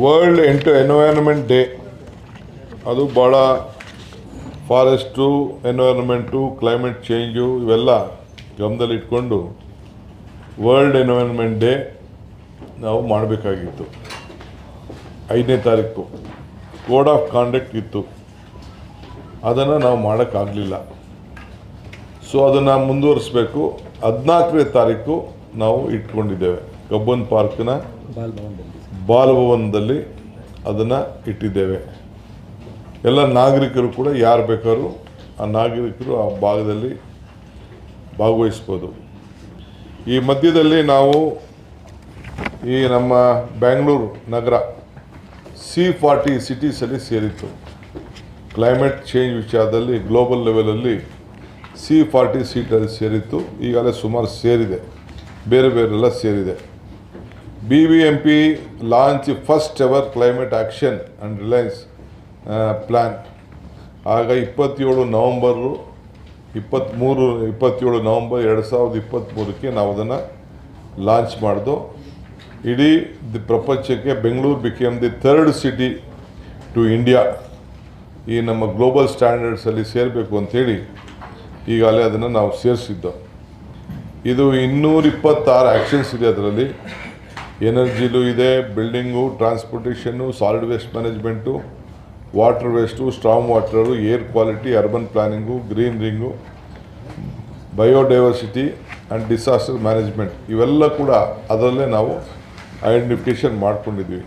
World ಎಂಟು environment day ಅದು ಭಾಳ ಫಾರೆಸ್ಟು, ಎನ್ವೈರನ್ಮೆಂಟು, ಕ್ಲೈಮೇಟ್ ಚೇಂಜು ಇವೆಲ್ಲ ಗಮನದಲ್ಲಿಟ್ಕೊಂಡು ವರ್ಲ್ಡ್ ಎನ್ವೈರನ್ಮೆಂಟ್ ಡೇ ನಾವು ಮಾಡಬೇಕಾಗಿತ್ತು. ಐದನೇ ತಾರೀಕು. ಕೋಡ್ ಆಫ್ ಕಾಂಡಕ್ಟ್ ಇತ್ತು. ಅದನ್ನು ನಾವು ಮಾಡೋಕ್ಕಾಗಲಿಲ್ಲ. ಸೊ ಅದನ್ನು ಮುಂದುವರಿಸಬೇಕು. ಹದಿನಾಲ್ಕನೇ ತಾರೀಕು ನಾವು ಇಟ್ಕೊಂಡಿದ್ದೇವೆ. ಕಬ್ಬನ್ ಪಾರ್ಕ್ನ ಬಾಲ್ ಭವನದಲ್ಲಿ ಬಾಲಭವನದಲ್ಲಿ ಅದನ್ನು ಇಟ್ಟಿದ್ದೇವೆ. ಎಲ್ಲ ನಾಗರಿಕರು ಕೂಡ ಯಾರು ಬೇಕಾದ್ರೂ ಆ ನಾಗರಿಕರು ಆ ಭಾಗದಲ್ಲಿ ಭಾಗವಹಿಸ್ಬೋದು. ಈ ಮಧ್ಯದಲ್ಲಿ ನಾವು ಈ ನಮ್ಮ ಬ್ಯಾಂಗ್ಳೂರು ನಗರ ಸಿ ಫಾರ್ಟಿ ಸಿಟೀಸಲ್ಲಿ ಸೇರಿತ್ತು. ಕ್ಲೈಮೇಟ್ ಚೇಂಜ್ ವಿಚಾರದಲ್ಲಿ ಗ್ಲೋಬಲ್ ಲೆವೆಲಲ್ಲಿ ಸಿ ಫಾರ್ಟಿ ಸೀಟಲ್ಲಿ ಸೇರಿತ್ತು. ಈಗಲೇ ಸುಮಾರು ಸೇರಿದೆ. ಬೇರೆ ಬೇರೆಲ್ಲ ಸೇರಿದೆ. B M P launch first ever climate action and resilience plan ಆಗ ಇಪ್ಪತ್ತೇಳು ನವಂಬರು ಇಪ್ಪತ್ತ್ಮೂರು ಇಪ್ಪತ್ತೇಳು ನವಂಬರ್ ಎರಡು ಸಾವಿರದ ಇಪ್ಪತ್ತ್ಮೂರಕ್ಕೆ ನಾವು ಅದನ್ನು ಲಾಂಚ್ ಮಾಡಿದು. ಇಡೀ ದಿ ಪ್ರಪಂಚಕ್ಕೆ Bengaluru became the third city to India ಈ ನಮ್ಮ ಗ್ಲೋಬಲ್ ಸ್ಟ್ಯಾಂಡರ್ಡ್ಸಲ್ಲಿ ಸೇರಬೇಕು ಅಂಥೇಳಿ ಈಗಾಗಲೇ ಅದನ್ನು ನಾವು ಸೇರಿಸಿದ್ದು. ಇದು ಇನ್ನೂರಿಪ್ಪತ್ತಾರು ಆ್ಯಕ್ಷನ್ಸ್ ಇದೆ ಅದರಲ್ಲಿ. ಎನರ್ಜಿಲೂ ಇದೆ, building, transportation, solid waste management, water waste, storm water, air quality, urban planning, greening, biodiversity and disaster management. ಇವೆಲ್ಲ ಕೂಡ ಅದರಲ್ಲೇ ನಾವು ಐಡೆಂಟಿಫಿಕೇಷನ್ ಮಾಡ್ಕೊಂಡಿದ್ವಿ.